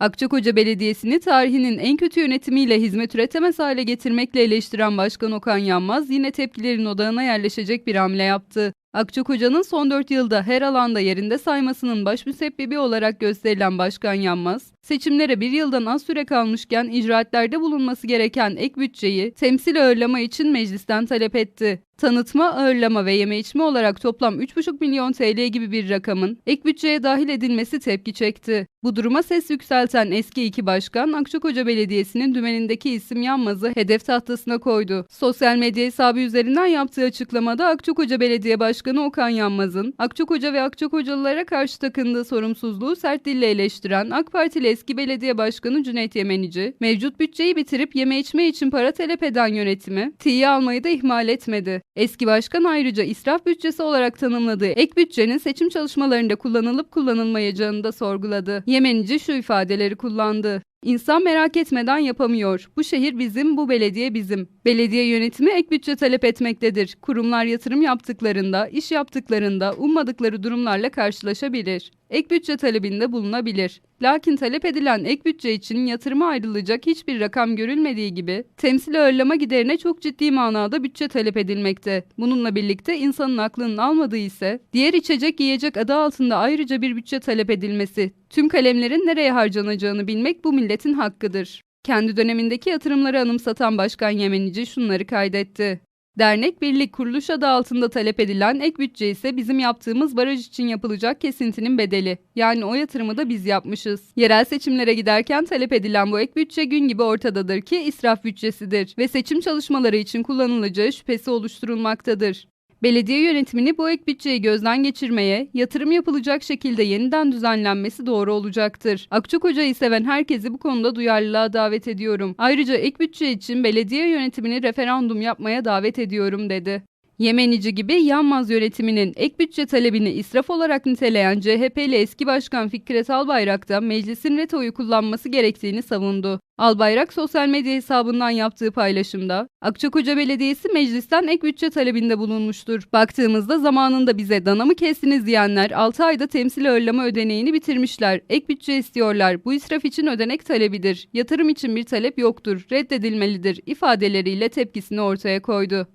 Akçakoca Belediyesi'ni tarihinin en kötü yönetimiyle hizmet üretemez hale getirmekle eleştiren Başkan Okan Yanmaz yine tepkilerin odağına yerleşecek bir hamle yaptı. Akçakoca'nın son 4 yılda her alanda yerinde saymasının baş müsebbibi olarak gösterilen Başkan Yanmaz, seçimlere bir yıldan az süre kalmışken icraatlerde bulunması gereken ek bütçeyi temsil ağırlama için meclisten talep etti. Tanıtma, ağırlama ve yeme içme olarak toplam 3,5 milyon TL gibi bir rakamın ek bütçeye dahil edilmesi tepki çekti. Bu duruma ses yükselten eski iki başkan Akçakoca Belediyesi'nin dümenindeki isim Yanmaz'ı hedef tahtasına koydu. Sosyal medya hesabı üzerinden yaptığı açıklamada Akçakoca Belediye Başkanı Okan Yanmaz'ın Akçakoca ve Akçakocalılara karşı takındığı sorumsuzluğu sert dille eleştiren AK Partili eski belediye başkanı Cüneyt Yemenici, mevcut bütçeyi bitirip yeme içme için para talep eden yönetimi, tiye almayı da ihmal etmedi. Eski başkan ayrıca israf bütçesi olarak tanımladığı ek bütçenin seçim çalışmalarında kullanılıp kullanılmayacağını da sorguladı. Yemenici şu ifadeleri kullandı. İnsan merak etmeden yapamıyor. Bu şehir bizim, bu belediye bizim. Belediye yönetimi ek bütçe talep etmektedir. Kurumlar yatırım yaptıklarında, iş yaptıklarında ummadıkları durumlarla karşılaşabilir. Ek bütçe talebinde bulunabilir. Lakin talep edilen ek bütçe için yatırıma ayrılacak hiçbir rakam görülmediği gibi temsil ağırlama giderine çok ciddi manada bütçe talep edilmekte. Bununla birlikte insanın aklının almadığı ise diğer içecek yiyecek adı altında ayrıca bir bütçe talep edilmesi. Tüm kalemlerin nereye harcanacağını bilmek bu milletin hakkıdır. Kendi dönemindeki yatırımları anımsatan Başkan Yemenici şunları kaydetti. Dernek birlik kuruluş adı altında talep edilen ek bütçe ise bizim yaptığımız baraj için yapılacak kesintinin bedeli. Yani o yatırımı da biz yapmışız. Yerel seçimlere giderken talep edilen bu ek bütçe gün gibi ortadadır ki israf bütçesidir ve seçim çalışmaları için kullanılacağı şüphesi oluşturulmaktadır. Belediye yönetimini bu ek bütçeyi gözden geçirmeye, yatırım yapılacak şekilde yeniden düzenlenmesi doğru olacaktır. Akçakoca'yı seven herkesi bu konuda duyarlılığa davet ediyorum. Ayrıca ek bütçe için belediye yönetimini referandum yapmaya davet ediyorum dedi. Yemenici gibi Yanmaz yönetiminin ek bütçe talebini israf olarak niteleyen CHP'li eski başkan Fikret Albayrak da meclisin vetoyu kullanması gerektiğini savundu. Albayrak sosyal medya hesabından yaptığı paylaşımda Akçakoca Belediyesi meclisten ek bütçe talebinde bulunmuştur. Baktığımızda zamanında bize dana mı kestiniz diyenler 6 ayda temsil ağırlama ödeneğini bitirmişler. Ek bütçe istiyorlar. Bu israf için ödenek talebidir. Yatırım için bir talep yoktur. Reddedilmelidir ifadeleriyle tepkisini ortaya koydu.